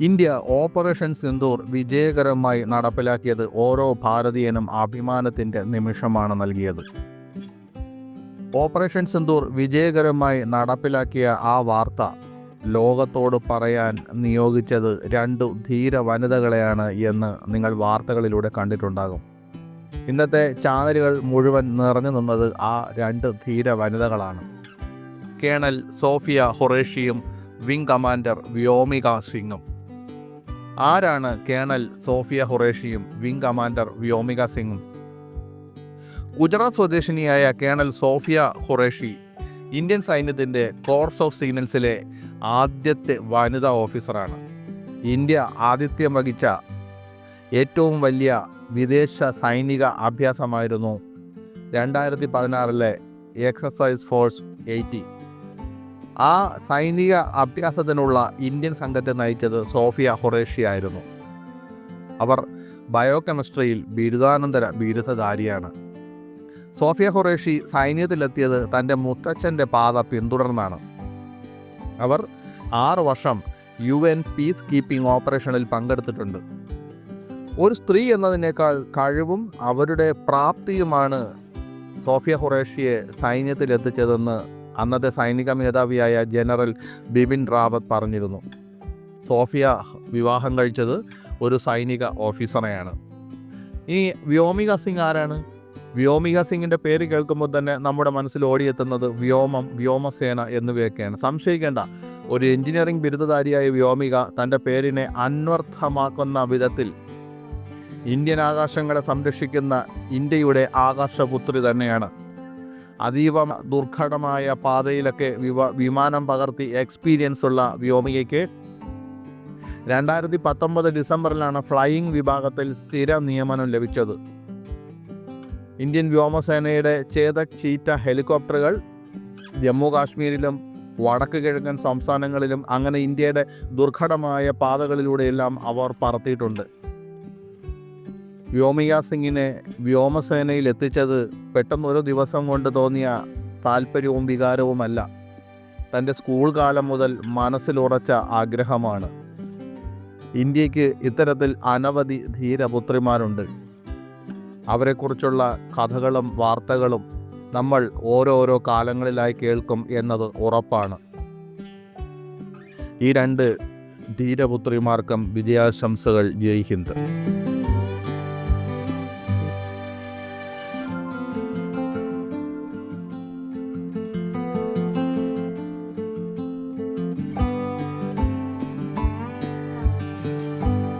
India operation Sindoor വിജയകരമായി നടപ്പിലാക്കിയത് ഓരോ ഭാരതീയനും അഭിമാനത്തിന്റെ നിമിഷമാണ് നൽകിയത്. ഓപ്പറേഷൻ സിന്ദൂർ വിജയകരമായി നടപ്പിലാക്കിയ ആ വാർത്ത ലോകത്തോട് പറയാൻ നിയോഗിച്ചത് രണ്ടു ധീര വനിതകളെയാണ് എന്ന് നിങ്ങൾ വാർത്തകളിലൂടെ കണ്ടിട്ടുണ്ടാകും. ഇന്നത്തെ ചാനലുകൾ മുഴുവൻ നിറഞ്ഞു നിന്നത് ആ രണ്ട് ധീര വനിതകളാണ്. കേണൽ സോഫിയ ഹൊറേഷിയും വിംഗ് കമാൻഡർ വ്യോമിക സിംഗും. ആരാണ് കേണൽ സോഫിയ ഹുറേഷിയും വിംഗ് കമാൻഡർ വ്യോമിക സിംഗും? ഗുജറാത്ത് സ്വദേശിനിയായ കേണൽ സോഫിയ ഹുറേഷി ഇന്ത്യൻ സൈന്യത്തിന്റെ കോർസ് ഓഫ് സിഗ്നൽസിലെ ആദ്യത്തെ വനിതാ ഓഫീസറാണ്. ഇന്ത്യ ആതിഥ്യം വഹിച്ച ഏറ്റവും വലിയ വിദേശ സൈനിക അഭ്യാസമായിരുന്നു രണ്ടായിരത്തി പതിനാറിലെ എക്സസൈസ് ഫോഴ്സ് എയ്റ്റി. ആ സൈനിക അഭ്യാസത്തിനുള്ള ഇന്ത്യൻ സംഘത്തെ നയിച്ചത് സോഫിയ ഹൊറേഷി ആയിരുന്നു. അവർ ബയോകെമിസ്ട്രിയിൽ ബിരുദാനന്തര ബിരുദധാരിയാണ്. സോഫിയ ഹൊറേഷി സൈന്യത്തിലെത്തിയത് തന്റെ മുത്തച്ഛന്റെ പാത പിന്തുടർന്നാണ്. അവർ ആറ് വർഷം യു എൻ പീസ് കീപ്പിംഗ് ഓപ്പറേഷനിൽ പങ്കെടുത്തിട്ടുണ്ട്. ഒരു സ്ത്രീ എന്നതിനേക്കാൾ കഴിവും അവരുടെ പ്രാപ്തിയുമാണ് സോഫിയ ഹുറേഷിയെ സൈന്യത്തിലെത്തിച്ചതെന്ന് അന്നത്തെ സൈനിക മേധാവിയായ ജനറൽ ബിപിൻ റാവത്ത് പറഞ്ഞിരുന്നു. സോഫിയ വിവാഹം കഴിച്ചത് ഒരു സൈനിക ഓഫീസറെയാണ്. ഇനി വ്യോമിക സിംഗ് ആരാണ്? വ്യോമിക സിംഗിന്റെ പേര് കേൾക്കുമ്പോൾ തന്നെ നമ്മുടെ മനസ്സിൽ ഓടിയെത്തുന്നത് വ്യോമം വ്യോമസേന എന്നിവയൊക്കെയാണ്. സംശയിക്കേണ്ട ഒരു എഞ്ചിനീയറിംഗ് ബിരുദധാരിയായ വ്യോമിക തന്റെ പേരിനെ അന്വർത്ഥമാക്കുന്ന വിധത്തിൽ ഇന്ത്യൻ ആകാശങ്ങളെ സംരക്ഷിക്കുന്ന ഇന്ത്യയുടെ ആകാശപുത്രി തന്നെയാണ്. അതീവ ദുർഘടമായ പാതയിലൊക്കെ വിവ വിമാനം പകർത്തി എക്സ്പീരിയൻസ് ഉള്ള വ്യോമികയ്ക്ക് രണ്ടായിരത്തി പത്തൊമ്പത് ഡിസംബറിലാണ് ഫ്ലൈയിങ് വിഭാഗത്തിൽ സ്ഥിര നിയമനം ലഭിച്ചത്. ഇന്ത്യൻ വ്യോമസേനയുടെ ചേതക് ചീറ്റ ഹെലികോപ്റ്ററുകൾ ജമ്മു കാശ്മീരിലും വടക്ക് കിഴക്കൻ സംസ്ഥാനങ്ങളിലും അങ്ങനെ ഇന്ത്യയുടെ ദുർഘടമായ പാതകളിലൂടെയെല്ലാം അവർ പറത്തിയിട്ടുണ്ട്. വ്യോമിക സിംഗിനെ വ്യോമസേനയിൽ എത്തിച്ചത് പെട്ടെന്ന് ഒരു ദിവസം കൊണ്ട് തോന്നിയ താല്പര്യവും വികാരവുമല്ല. തന്റെ സ്കൂൾ കാലം മുതൽ മനസ്സിലുറച്ച ആഗ്രഹമാണ്. ഇന്ത്യയ്ക്ക് ഇത്തരത്തിൽ അനവധി ധീരപുത്രിമാരുണ്ട്. അവരെക്കുറിച്ചുള്ള കഥകളും വാർത്തകളും നമ്മൾ ഓരോരോ കാലങ്ങളിലായി കേൾക്കും എന്നത് ഉറപ്പാണ്. ഈ രണ്ട് ധീരപുത്രിമാർക്കും വിജയാശംസകൾ ജയ് ഹിന്ദ്.